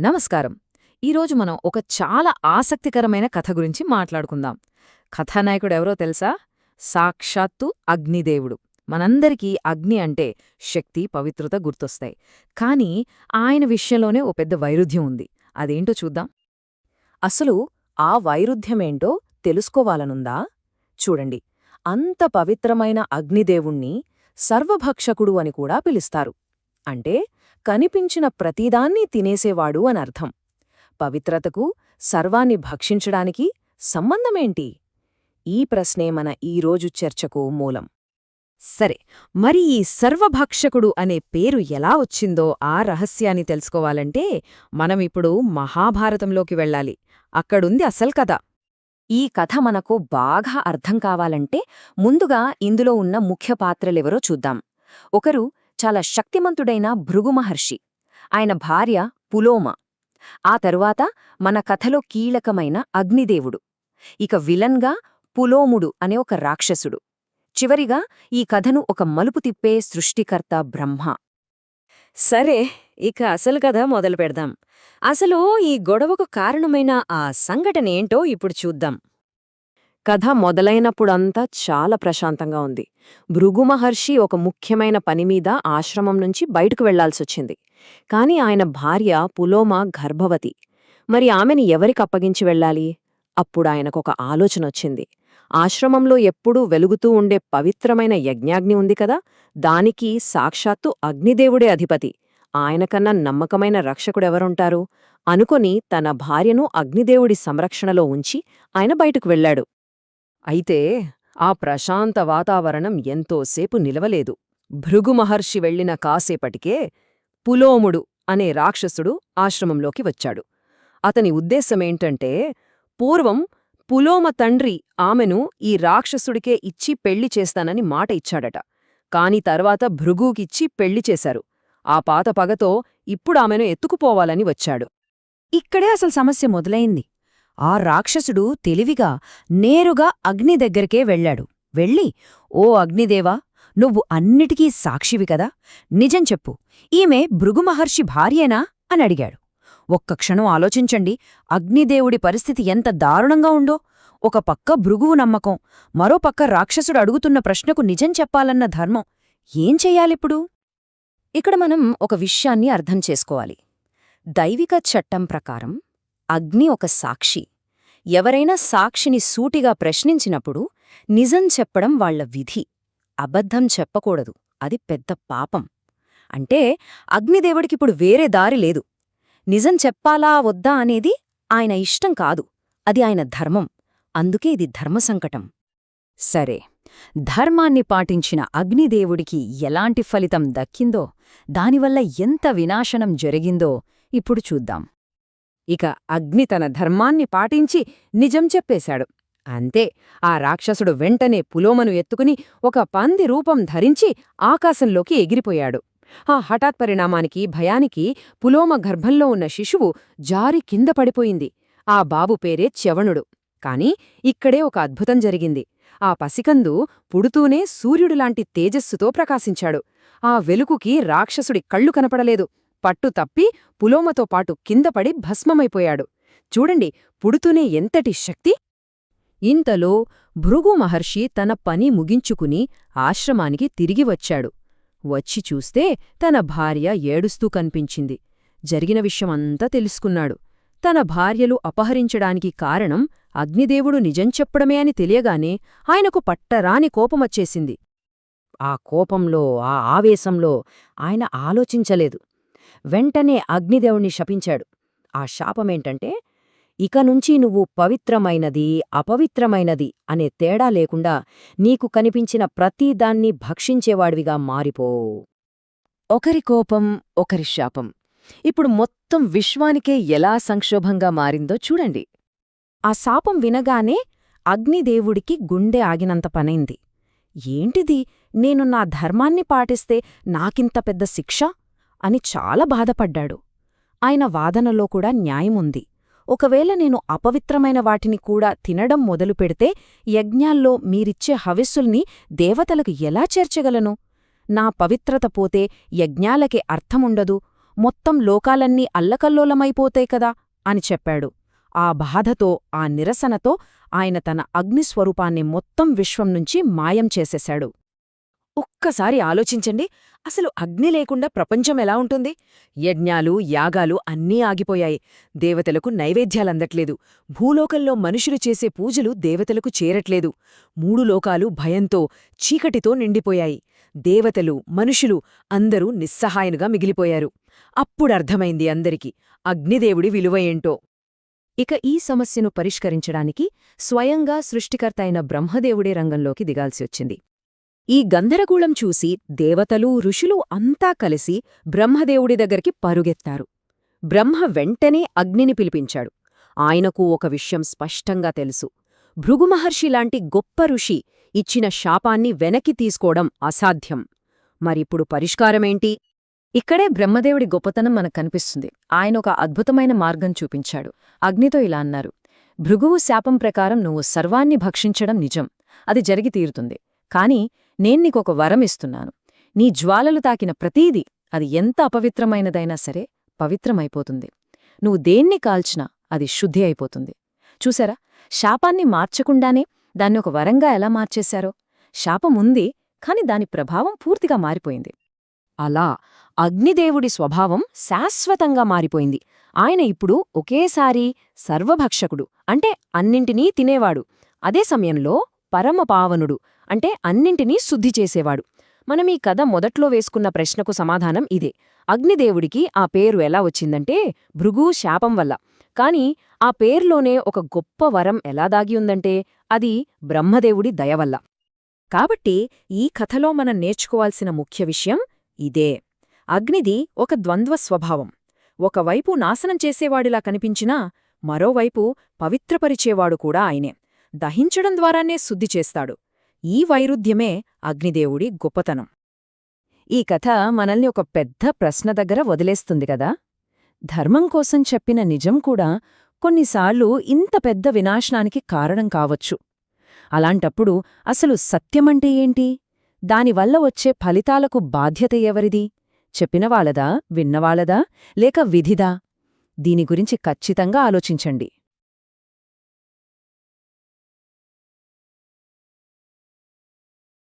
నమస్కారం. ఈరోజు మనం ఒక చాలా ఆసక్తికరమైన కథ గురించి మాట్లాడుకుందాం. కథానాయకుడు ఎవరో తెలుసా? సాక్షాత్తు అగ్నిదేవుడు. మనందరికీ అగ్ని అంటే శక్తి పవిత్రత గుర్తొస్తాయి. కానీ ఆయన విషయంలోనే ఓ పెద్ద వైరుధ్యం ఉంది. అదేంటో చూద్దాం. అసలు ఆ వైరుధ్యమేంటో తెలుసుకోవాలనుందా? చూడండి. అంత పవిత్రమైన అగ్నిదేవుణ్ణి సర్వభక్షకుడు అని కూడా పిలుస్తారు. అంటే కనిపించిన ప్రతిదాన్ని తినేసేవాడు అనర్థం. పవిత్రతకు సర్వాన్ని భక్షించడానికి సంబంధమేంటి? ఈ ప్రశ్నే మన ఈరోజు చర్చకు మూలం. సరే మరి ఈ సర్వభక్షకుడు అనే పేరు ఎలా వచ్చిందో ఆ రహస్యాన్ని తెలుసుకోవాలంటే మనమిప్పుడు మహాభారతంలోకి వెళ్ళాలి. అక్కడుంది అసలు కథ. ఈ కథ మనకు బాగా అర్థం కావాలంటే ముందుగా ఇందులో ఉన్న ముఖ్య పాత్రలెవరో చూద్దాం. ఒకరు చాలా శక్తిమంతుడైన భృగు మహర్షి. ఆయన భార్య పులోమ. ఆ తరువాత మన కథలో కీలకమైన అగ్నిదేవుడు. ఇక విలన్గా పులోముడు అనే ఒక రాక్షసుడు. చివరిగా ఈ కథను ఒక మలుపు తిప్పే సృష్టికర్త బ్రహ్మ. సరే ఇక అసలు కథ మొదలు పెడదాం అసలు ఈ గొడవకు కారణమైన ఆ సంఘటన ఏంటో ఇప్పుడు చూద్దాం. కథ మొదలైనప్పుడంతా చాలా ప్రశాంతంగా ఉంది. భృగు మహర్షి ఒక ముఖ్యమైన పనిమీద ఆశ్రమం నుంచి బయటకు వెళ్ళాల్సొచ్చింది. కాని ఆయన భార్య పులోమ గర్భవతి. మరి ఆమెని ఎవరికి అప్పగించి వెళ్ళాలి? అప్పుడాయనకొక ఆలోచనొచ్చింది. ఆశ్రమంలో ఎప్పుడూ వెలుగుతూ ఉండే పవిత్రమైన యజ్ఞాగ్ని ఉంది కదా? దానికి సాక్షాత్తు అగ్నిదేవుడే అధిపతి. ఆయనకన్నా నమ్మకమైన రక్షకుడెవరుంటారు? అనుకొని తన భార్యను అగ్నిదేవుడి సంరక్షణలో ఉంచి ఆయన బయటకు వెళ్ళాడు అయితే ఆ ప్రశాంత వాతావరణం ఎంతోసేపు నిలవలేదు. భృగుమహర్షి వెళ్ళిన కాసేపటికే పులోముడు అనే రాక్షసుడు ఆశ్రమంలోకి వచ్చాడు. అతని ఉద్దేశమేంటంటే పూర్వం పులోమ తండ్రి ఆమెను ఈ రాక్షసుడికే ఇచ్చి పెళ్ళి చేస్తానని మాట ఇచ్చాడట. కాని తర్వాత భృగుకిచ్చి పెళ్ళి చేశారు. ఆ పాత పగతో ఇప్పుడామెను ఎత్తుకుపోవాలని వచ్చాడు. ఇక్కడే అసలు సమస్య మొదలైంది. ఆ రాక్షసుడు తెలివిగా నేరుగా అగ్ని దగ్గరికే వెళ్ళాడు. వెళ్ళి ఓ అగ్నిదేవా నువ్వు అన్నిటికీ సాక్షివి కదా? నిజం చెప్పు ఈమె భృగుమహర్షి భార్యేనా? అని అడిగాడు. ఒక్క క్షణం ఆలోచించండి అగ్నిదేవుడి పరిస్థితి ఎంత దారుణంగా ఉందో. ఒక పక్క భృగువు నమ్మకం మరోపక్క రాక్షసుడు అడుగుతున్న ప్రశ్నకు నిజం చెప్పాలన్న ధర్మం. ఏం చెయ్యాలిప్పుడు? ఇక్కడ మనం ఒక విషయాన్ని అర్థం చేసుకోవాలి. దైవిక చట్టం ప్రకారం అగ్ని ఒక సాక్షి. ఎవరైనా సాక్షిని సూటిగా ప్రశ్నించినప్పుడు నిజం చెప్పడం వాళ్ళ విధి. అబద్ధం చెప్పకూడదు. అది పెద్ద పాపం. అంటే అగ్నిదేవుడికిప్పుడు వేరే దారి లేదు. నిజం చెప్పాలా వద్దా అనేది ఆయన ఇష్టం కాదు. అది ఆయన ధర్మం. అందుకే ఇది ధర్మసంకటం సరే. ధర్మాన్ని పాటించిన అగ్నిదేవుడికి ఎలాంటి ఫలితం దక్కిందో దానివల్ల ఎంత వినాశనం జరిగిందో ఇప్పుడు చూద్దాం. ఇక అగ్ని తన ధర్మాన్ని పాటించి నిజం చెప్పేశాడు. అంతే ఆ రాక్షసుడు వెంటనే పులోమను ఎత్తుకుని ఒక పంది రూపం ధరించి ఆకాశంలోకి ఎగిరిపోయాడు. ఆ హఠాత్ పరిణామానికి భయానికి పులోమ గర్భంలో ఉన్న శిశువు జారి కింద పడిపోయింది. ఆ బాబు పేరే చ్యవణుడు. కాని ఇక్కడే ఒక అద్భుతం జరిగింది. ఆ పసికందు పుడుతూనే సూర్యుడులాంటి తేజస్సుతో ప్రకాశించాడు. ఆ వెలుకుకి రాక్షసుడి కళ్ళు కనపడలేదు. పట్టు తప్పి పులోమతో పాటు కిందపడి భస్మమైపోయాడు. చూడండి పుడుతూనే ఎంతటి శక్తి! ఇంతలో భృగు మహర్షి తన పని ముగించుకుని ఆశ్రమానికి తిరిగి వచ్చాడు. వచ్చి చూస్తే తన భార్య ఏడుస్తూ కనిపించింది. జరిగిన విషయమంతా తెలుసుకున్నాడు. తన భార్యలు అపహరించడానికి కారణం అగ్నిదేవుడు నిజం చెప్పడమే అని తెలియగానే ఆయనకు పట్టరాని కోపమొచ్చేసింది. ఆ కోపంలో ఆ ఆవేశంలో ఆయన ఆలోచించలేదు. వెంటనే అగ్నిదేవుణ్ణి శపించాడు. ఆ శాపమేంటంటే ఇక నుంచి నువ్వు పవిత్రమైనది అపవిత్రమైనది అనే తేడా లేకుండా నీకు కనిపించిన ప్రతిదాన్ని భక్షించేవాడివిగా మారిపో. ఒకరి కోపం ఒకరి శాపం. ఇప్పుడు మొత్తం విశ్వానికే ఎలా సంక్షోభంగా మారిందో చూడండి. ఆ శాపం వినగానే అగ్నిదేవుడికి గుండె ఆగినంత పనైంది. ఏంటిది? నేను నా ధర్మాన్ని పాటిస్తే నాకింత పెద్ద శిక్ష? అని చాలా బాధపడ్డాడు. ఆయన వాదనలో కూడా న్యాయముంది ఒకవేళ నేను అపవిత్రమైన వాటిని కూడా తినడం మొదలుపెడితే యజ్ఞాల్లో మీరిచ్చే హవిస్సుల్ని దేవతలకు ఎలా చేర్చగలను? నా పవిత్రత పోతే యజ్ఞాలకి అర్థముండదు. మొత్తం లోకాలన్నీ అల్లకల్లోలమైపోతాయి కదా అని చెప్పాడు. ఆ బాధతో ఆ నిరసనతో ఆయన తన అగ్నిస్వరూపాన్ని మొత్తం విశ్వం నుంచి మాయం చేసేశాడు. ఒక్కసారి ఆలోచించండి. అసలు అగ్ని లేకుండా ప్రపంచం ఎలా ఉంటుంది? యజ్ఞాలు యాగాలు అన్నీ ఆగిపోయాయి. దేవతలకు నైవేద్యాలందట్లేదు. భూలోకంలో మనుషులు చేసే పూజలు దేవతలకు చేరట్లేదు. మూడు లోకాలు భయంతో చీకటితో నిండిపోయాయి. దేవతలు మనుషులు అందరూ నిస్సహాయనుగా మిగిలిపోయారు. అప్పుడర్థమైంది అందరికి అగ్నిదేవుడి విలువ ఏంటో. ఇక ఈ సమస్యను పరిష్కరించడానికి స్వయంగా సృష్టికర్త అయిన బ్రహ్మదేవుడే రంగంలోకి దిగాల్సి వచ్చింది. ఈ గందరగోళం చూసి దేవతలు ఋషులు అంతా కలిసి బ్రహ్మదేవుడి దగ్గరికి పరుగెత్తారు. బ్రహ్మ వెంటనే అగ్నిని పిలిపించాడు. ఆయనకు ఒక విషయం స్పష్టంగా తెలుసు. భృగుమహర్షి లాంటి గొప్ప ఋషి ఇచ్చిన శాపాన్ని వెనక్కి తీసుకోవడం అసాధ్యం. మరిప్పుడు పరిష్కారమేంటి? ఇక్కడే బ్రహ్మదేవుడి గొప్పతనం మనకు కనిపిస్తుంది. ఆయన ఒక అద్భుతమైన మార్గం చూపించాడు. అగ్నితో ఇలా అన్నారు. భృగువు శాపం ప్రకారం నువ్వు సర్వాన్ని భక్షించడం నిజం. అది జరిగి తీరుతుంది. కాని నేన్నీకొక వరం ఇస్తున్నాను. నీ జ్వాలలు తాకిన ప్రతీదీ అది ఎంత అపవిత్రమైనదైనా సరే పవిత్రమైపోతుంది. నువ్వు దేన్ని కాల్చినా అది శుద్ధి అయిపోతుంది. చూసారా? శాపాన్ని మార్చకుండానే దాన్ని ఒక వరంగా ఎలా మార్చేశారో? శాపముంది కాని దాని ప్రభావం పూర్తిగా మారిపోయింది. అలా అగ్నిదేవుడి స్వభావం శాశ్వతంగా మారిపోయింది. ఆయన ఇప్పుడు ఒకేసారి సర్వభక్షకుడు అంటే అన్నింటినీ తినేవాడు. అదే సమయంలో పరమపావనుడు అంటే అన్నింటినీ శుద్ధి చేసేవాడు. మనం ఈ కథ మొదట్లో వేసుకున్న ప్రశ్నకు సమాధానం ఇదే. అగ్నిదేవుడికి ఆ పేరు ఎలా వచ్చిందంటే భృగు శాపం వల్ల. కాని ఆ పేర్లోనే ఒక గొప్ప వరం ఎలా దాగి ఉందంటే అది బ్రహ్మదేవుడి దయవల్ల కాబట్టి ఈ కథలో మనం నేర్చుకోవాల్సిన ముఖ్య విషయం ఇదే. అగ్నిది ఒక ద్వంద్వ స్వభావం. ఒకవైపు నాశనం చేసేవాడిలా కనిపించినా మరోవైపు పవిత్రపరిచేవాడు కూడా ఆయనే. దహించడం ద్వారానే శుద్ధి చేస్తాడు. ఈ వైరుధ్యమే అగ్నిదేవుడి గొప్పతనం. ఈ కథ మనల్ని ఒక పెద్ద ప్రశ్న దగ్గర వదిలేస్తుంది కదా? ధర్మం కోసం చెప్పిన నిజం కూడా కొన్నిసార్లు ఇంత పెద్ద వినాశనానికి కారణం కావచ్చు. అలాంటప్పుడు అసలు సత్యమంటే ఏంటి? దానివల్ల వచ్చే ఫలితాలకు బాధ్యత ఎవరిది? చెప్పినవాళదా విన్నవాళదా లేక విధిదా? దీని గురించి ఖచ్చితంగా ఆలోచించండి.